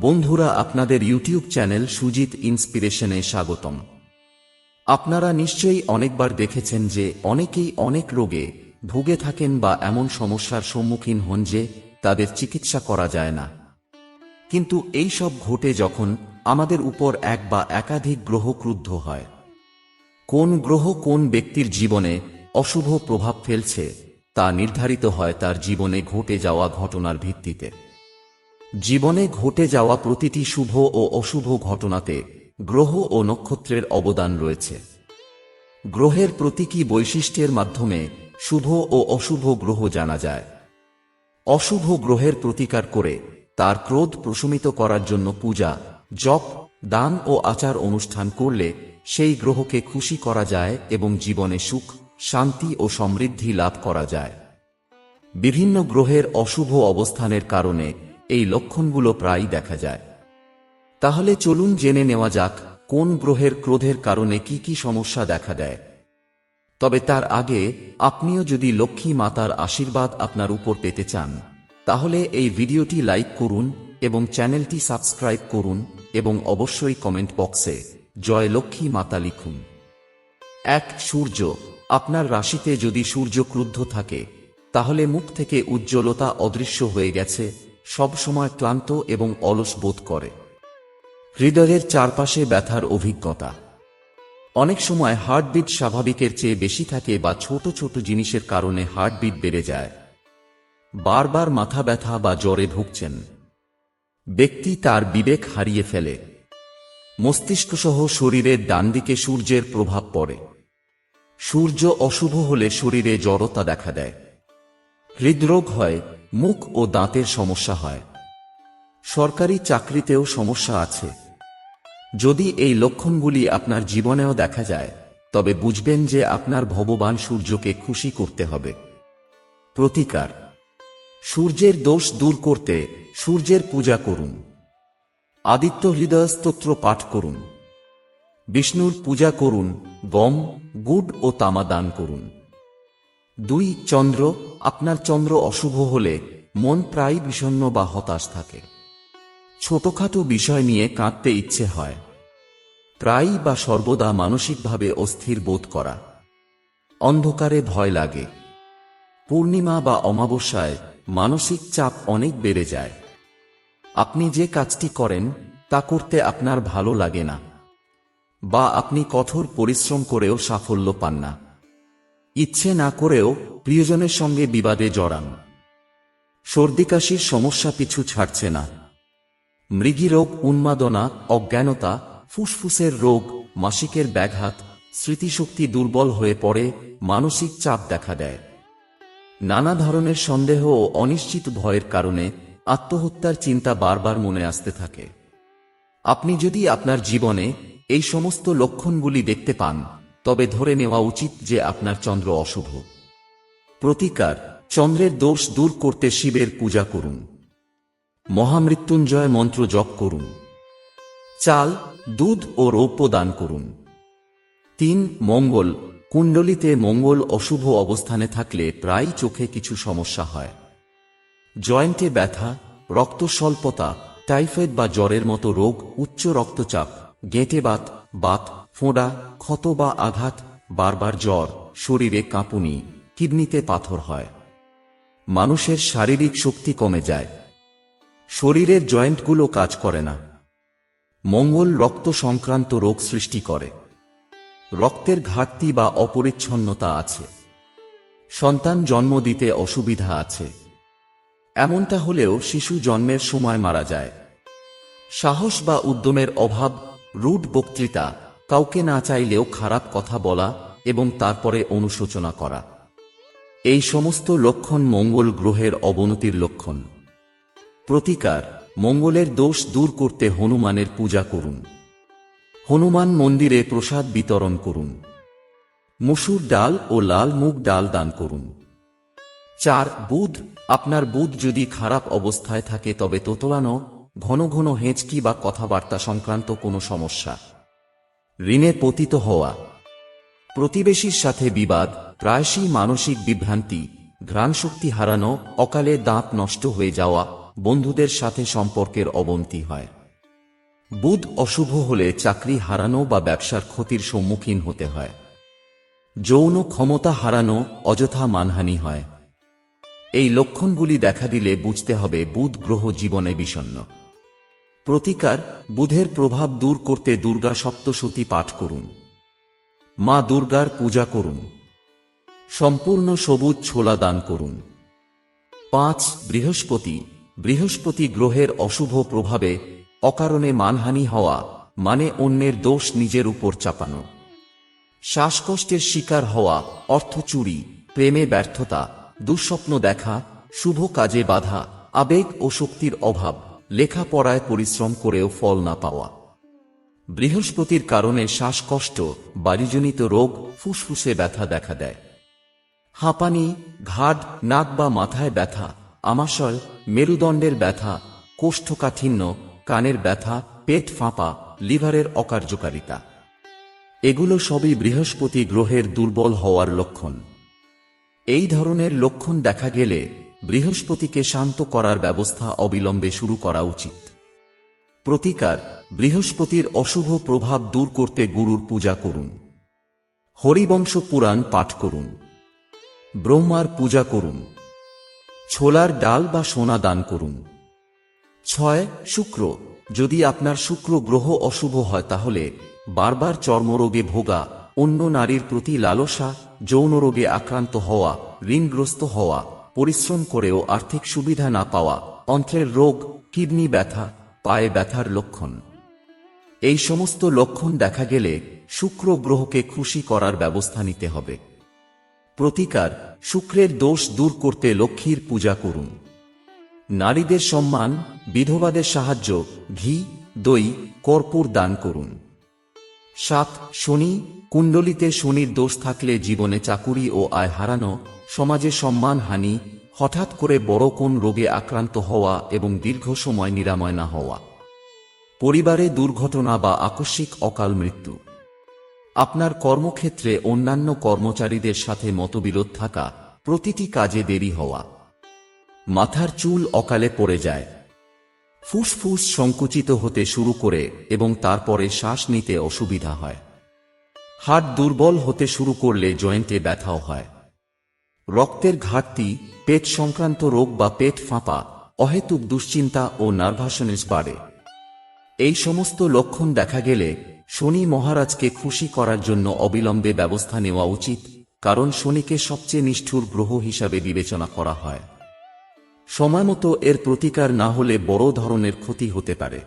বন্ধুরা, আপনাদের YouTube channel Sujit ইন্সপিরেশনে স্বাগতম। আপনারা নিশ্চয়ই অনেকবার দেখেছেন যে অনেকেই অনেক রোগে ভুগে থাকেন বা এমন সমস্যার সম্মুখীন হন যে তাদের চিকিৎসা করা যায় না। কিন্তু এই সব ঘটে যখন আমাদের উপর এক বা একাধিক গ্রহ ক্রুদ্ধ হয়। কোন গ্রহ কোন ব্যক্তির জীবনে অশুভ প্রভাব ফেলছে তা নির্ধারিত হয় তার জীবনে ঘটে যাওয়া ঘটনার ভিত্তিতে। জীবনে ঘটে যাওয়া প্রতিটি শুভ ও অশুভ ঘটনাতে গ্রহ ও নক্ষত্রের অবদান রয়েছে। গ্রহের প্রতীকী বৈশিষ্ট্যের মাধ্যমে শুভ ও অশুভ গ্রহ জানা যায়। অশুভ গ্রহের প্রতিকার করে তার ক্রোধ প্রশমিত করার জন্য পূজা, জপ, দান ও আচার অনুষ্ঠান করলে সেই গ্রহকে খুশি করা যায় এবং জীবনে সুখ, শান্তি ও সমৃদ্ধি লাভ করা যায়। বিভিন্ন গ্রহের অশুভ অবস্থানের কারণে এই লক্ষণগুলো প্রায়ই দেখা যায়। তাহলে চলুন জেনে নেওয়া যাক, কোন গ্রহের ক্রোধের কারণে কি কি সমস্যা দেখা দেয়। তবে তার আগে, আপনিও যদি লক্ষ্মী মাতার আশীর্বাদ আপনার উপর পেতে চান, তাহলে এই ভিডিওটি লাইক করুন এবং চ্যানেলটি সাবস্ক্রাইব করুন এবং অবশ্যই কমেন্ট বক্সে, জয় লক্ষ্মী মাতা লিখুন। এক, সূর্য। আপনার রাশিতে যদি সূর্য ক্রুদ্ধ থাকে, তাহলে মুখ থেকে উজ্জ্বলতা অদৃশ্য হয়ে গেছে সবসময় ক্লান্ত এবং অলস বোধ করে। হৃদয়ের চারপাশে ব্যথার অভিজ্ঞতা। অনেক সময় হার্টবিট স্বাভাবিকের চেয়ে বেশি থাকে বা ছোট ছোট জিনিসের কারণে হার্টবিট বেড়ে যায়। বারবার মাথা ব্যথা বা জ্বরে ভুগছেন। ব্যক্তি তার বিবেক হারিয়ে ফেলে। মস্তিষ্কসহ শরীরের ডান দিকে সূর্যের প্রভাব পড়ে। সূর্য অশুভ হলে শরীরে জড়তা দেখা দেয়। হৃদরোগ হয় মুখ ও দাঁতের সমস্যা হয়। সরকারি চাকরিতেও সমস্যা আছে। যদি এই লক্ষণগুলি আপনার জীবনেও দেখা যায়, তবে বুঝবেন যে আপনার ভগবান সূর্যকে খুশি করতে হবে। প্রতিকার। সূর্যের দোষ দূর করতে সূর্যের পূজা করুন। আদিত্য হৃদয় স্তোত্র পাঠ করুন। বিষ্ণুর পূজা করুন, গম, গুড ও তামা দান করুন। দুই চন্দ্র আপনার চন্দ্র অশুভ হলে মন প্রায় বিষণ্ণ বা হতাশ থাকে। ছোটখাটো বিষয় নিয়ে কাঁদতে ইচ্ছে হয়। প্রায়ই বা সর্বদা মানসিকভাবে অস্থির বোধ করা। অন্ধকারে ভয় লাগে। পূর্ণিমা বা অমাবস্যায় মানসিক চাপ অনেক বেড়ে যায়। আপনি যে কাজটি করেন, তা করতে আপনার ভালো লাগে না। বা আপনি কঠোর পরিশ্রম করেও সাফল্য পান না। ইচ্ছে না করেও প্রিয়জনের সঙ্গে বিবাদে জড়ান। সর্দি কাশির সমস্যা পিছু ছাড়ছে না। মৃগীরোগ, উন্মাদনা, অজ্ঞানতা, ফুসফুসের রোগ, মাসিকের ব্যাঘাত, স্মৃতিশক্তি দুর্বল হয়ে পড়ে, মানসিক চাপ দেখা দেয়। নানা ধরনের সন্দেহ ও অনিশ্চিত ভয়ের কারণে আত্মহত্যার চিন্তা বারবার মনে আসতে থাকে। আপনি যদি আপনার জীবনে এই সমস্ত লক্ষণগুলি দেখতে পান তবে ধরে নেওয়া উচিত যে আপনার চন্দ্র অশুভ। প্রতিকার, চন্দ্রের দোষ দূর করতে শিবের পূজা করুন। মহামৃত্যুঞ্জয় মন্ত্র জপ করুন। চাল, দুধ ও রৌপ্য দান করুন। তিন, মঙ্গল। কুণ্ডলিতে মঙ্গল অশুভ অবস্থানে থাকলে প্রায় চোখে কিছু সমস্যা হয়। জয়েন্টে ব্যথা রক্ত স্বল্পতা টাইফয়েড বা জ্বরের মতো রোগ, উচ্চ রক্তচাপ, গেঁটে বাত বাত ফোঁড়া, ক্ষত বা আঘাত, বারবার জ্বর, শরীরে কাঁপুনি, কিডনিতে পাথর হয়। মানুষের শারীরিক শক্তি কমে যায়। শরীরের জয়েন্টগুলো কাজ করে না। মঙ্গল রক্ত সংক্রান্ত রোগ সৃষ্টি করে। রক্তের ঘাটতি বা অপরিচ্ছন্নতা আছে। সন্তান জন্ম দিতে অসুবিধা আছে। এমনটা হলেও শিশু জন্মের সময় মারা যায়। সাহস বা উদ্যমের অভাব রুট বক্তৃতা কাউকে না চাইলেও খারাপ কথা বলা এবং তারপরে অনুশোচনা করা। এই সমস্ত লক্ষণ মঙ্গল গ্রহের অবনতির লক্ষণ। প্রতিকার, মঙ্গলের দোষ দূর করতে হনুমানের পূজা করুন। হনুমান মন্দিরে প্রসাদ বিতরণ করুন। মসুর ডাল ও লাল মুগ ডাল দান করুন। চার, বুধ। আপনার বুধ যদি খারাপ অবস্থায় থাকে তবে তোতলানো, ঘন ঘন হেঁচকি বা কথাবার্তা সংক্রান্ত কোনো সমস্যা। ঋণে পতিত হওয়া। প্রতিবেশীর সাথে বিবাদ, প্রায়শই মানসিক বিভ্রান্তি, ঘ্রাণশক্তি হারানো, অকালে দাঁত নষ্ট হয়ে যাওয়া বন্ধুদের সাথে সম্পর্কের অবনতি হয়। বুধ অশুভ হলে চাকরি হারানো বা ব্যবসার ক্ষতির সম্মুখীন হতে হয়। যৌন ক্ষমতা হারানো অযথা মানহানি হয়। এই লক্ষণগুলি দেখা দিলে বুঝতে হবে বুধ গ্রহ জীবনে বিষণ্ণ। প্রতিকার বুধের প্রভাব দূর করতে দুর্গা সপ্তশতী পাঠ করুন। মা দুর্গার পূজা করুন। সম্পূর্ণ সবুজ ছোলা দান করুন। পাঁচ, বৃহস্পতি। বৃহস্পতি গ্রহের অশুভ প্রভাবে অকারণে মানহানি হওয়া মানে অন্যের দোষ নিজের উপর চাপানো। শ্বাসকষ্টের শিকার হওয়া, অর্থ চুরি, প্রেমে ব্যর্থতা, দুঃস্বপ্ন দেখা, শুভ কাজে বাধা, আবেগ ও শক্তির অভাব। লেখাপড়ায় পরিশ্রম করেও ফল না পাওয়া। বৃহস্পতির কারণে শ্বাসকষ্ট বাড়িজনিত রোগ, ফুসফুসে ব্যথা দেখা দেয়। হাঁপানি, ঘাট, নাক বা মাথায় ব্যথা, আমাশয়, মেরুদণ্ডের ব্যথা, কোষ্ঠকাঠিন্য, কানের ব্যথা, পেট ফাঁপা, লিভারের অকার্যকারিতা। এগুলো সবই বৃহস্পতি গ্রহের দুর্বল হওয়ার লক্ষণ। এই ধরনের লক্ষণ দেখা গেলে বৃহস্পতিকে শান্ত করার ব্যবস্থা অবিলম্বে শুরু করা উচিত। প্রতিকার, বৃহস্পতির অশুভ প্রভাব দূর করতে গুরুর পূজা করুন। হরিবংশ পুরাণ পাঠ করুন। ব্রহ্মার পূজা করুন। ছোলার ডাল বা সোনা দান করুন। ছয়, শুক্র। যদি আপনার শুক্র গ্রহ অশুভ হয় তাহলে বারবার চর্মরোগে ভোগা, অন্য নারীর প্রতি লালসা যৌন রোগে আক্রান্ত হওয়া, ঋণগ্রস্ত হওয়া পরিশ্রম করেও আর্থিক সুবিধা না পাওয়া অন্ত্রের রোগ, কিডনি ব্যথা, পায়ে ব্যথার লক্ষণ। এই সমস্ত লক্ষণ দেখা গেলে শুক্র গ্রহকে খুশি করার ব্যবস্থা নিতে হবে। প্রতিকার, শুক্রের দোষ দূর করতে লক্ষ্মীর পূজা করুন। নারীদের সম্মান, বিধবাদের সাহায্য, ঘি, দই, কর্পূর দান করুন। সাত, শনি, কুণ্ডলিতে শনির দোষ থাকলে জীবনে চাকুরি ও আয় হারানো সমাজে সম্মান হানি, হঠাৎ করে বড় কোন রোগে আক্রান্ত হওয়া এবং দীর্ঘ সময় নিরাময় না হওয়া। পরিবারে দুর্ঘটনা বা আকস্মিক অকাল মৃত্যু। আপনার কর্মক্ষেত্রে অন্যান্য কর্মচারীদের সাথে মতবিরোধ থাকা প্রতিটি কাজে দেরি হওয়া। মাথার চুল অকালে পড়ে যায়। ফুসফুস সংকুচিত হতে শুরু করে এবং তারপরে শ্বাস নিতে অসুবিধা হয়। হাট দুর্বল হতে শুরু করলে জয়েন্টে ব্যথাও হয়। রক্তের ঘাটতি, পেট সংক্রান্ত রোগ বা পেট ফাঁপা, অহেতুক দুশ্চিন্তা ও নার্ভাসনেস বাড়ে। এই সমস্ত লক্ষণ দেখা গেলে শনি মহারাজকে খুশি করার জন্য অবিলম্বে ব্যবস্থা নেওয়া উচিত, কারণ শনিকে সবচেয়ে নিষ্ঠুর গ্রহ হিসাবে বিবেচনা করা হয়। সময়মতো এর প্রতিকার না হলে বড় ধরনের ক্ষতি হতে পারে।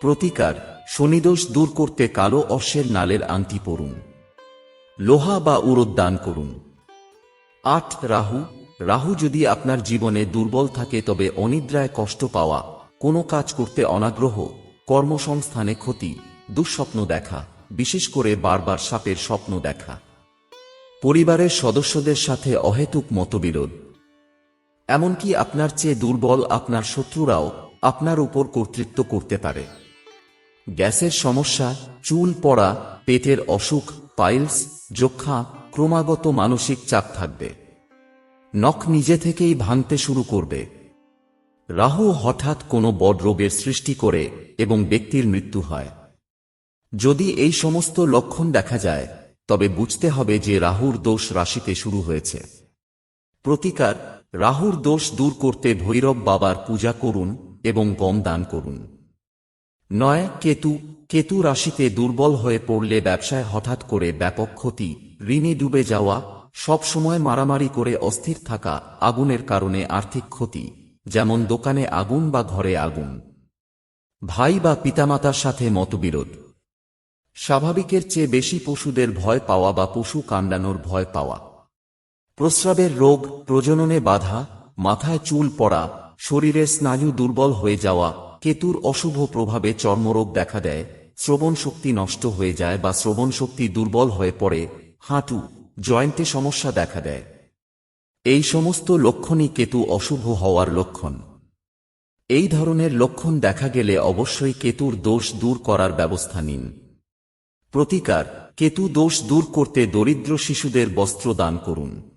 প্রতিকার, শনিদোষ দূর করতে কালো অশ্বের নালের আংটি পরুন। লোহা বা উরদ দান করুন। আট রাহু। রাহু যদি আপনার জীবনে দুর্বল থাকে, তবে অনিদ্রায় কষ্ট পাওয়া, কোনো কাজ করতে অনাগ্রহ, কর্মসংস্থানে ক্ষতি, দুঃস্বপ্ন দেখা, বিশেষ করে বারবার সাপের স্বপ্ন দেখা। পরিবারের সদস্যদের সাথে অহেতুক মতবিরোধ। এমনকি আপনার চেয়ে দুর্বল আপনার শত্রুরাও আপনার উপর কর্তৃত্ব করতে পারে। গ্যাসের সমস্যা, চুল পড়া, পেটের অসুখ, পাইলস, যক্ষা ক্রমাগত মানসিক চাপ থাকবে। নখ নিজে থেকেই ভাঙতে শুরু করবে। রাহু হঠাৎ কোনো বড় রোগের সৃষ্টি করে এবং ব্যক্তির মৃত্যু হয়। যদি এই সমস্ত লক্ষণ দেখা যায়, তবে বুঝতে হবে যে রাহুর দোষ রাশিতে শুরু হয়েছে। প্রতিকার, রাহুর দোষ দূর করতে ভৈরব বাবার পূজা করুন এবং গম দান করুন। নয়, কেতু কেতু রাশিতে দুর্বল হয়ে পড়লে ব্যবসায় হঠাৎ করে ব্যাপক ক্ষতি ঋণে ডুবে যাওয়া, সব সময় মারামারি করে অস্থির থাকা আগুনের কারণে আর্থিক ক্ষতি, যেমন দোকানে আগুন বা ঘরে আগুন। ভাই বা পিতামাতার সাথে মতবিরোধ। স্বাভাবিকের চেয়ে বেশি পশুদের ভয় পাওয়া বা পশু কাণ্ডানোর ভয় পাওয়া। প্রস্রাবের রোগ, প্রজননে বাধা, মাথায় চুল পড়া শরীরের স্নায়ু দুর্বল হয়ে যাওয়া, কেতুর অশুভ প্রভাবে চর্মরোগ দেখা দেয় শ্রবণ শক্তি নষ্ট হয়ে যায় বা শ্রবণ শক্তি দুর্বল হয়ে পড়ে হাঁটু, জয়েন্টে সমস্যা দেখা দেয়। এই সমস্ত লক্ষণই কেতু অশুভ হওয়ার লক্ষণ। এই ধরনের লক্ষণ দেখা গেলে অবশ্যই কেতুর দোষ দূর করার ব্যবস্থা নিন। প্রতিকার, কেতু দোষ দূর করতে দরিদ্র শিশুদের বস্ত্র দান করুন।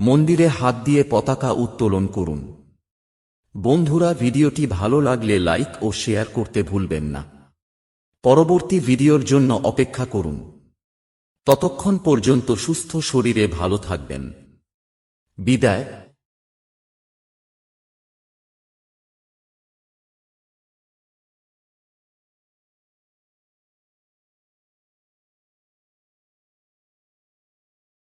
মন্দিরে হাত দিয়ে পতাকা উত্তোলন করুন। বন্ধুরা, ভিডিওটি ভালো লাগলে লাইক ও শেয়ার করতে ভুলবেন না। পরবর্তী ভিডিওর জন্য অপেক্ষা করুন। ততক্ষণ পর্যন্ত সুস্থ শরীরে ভালো থাকবেন। বিদায়।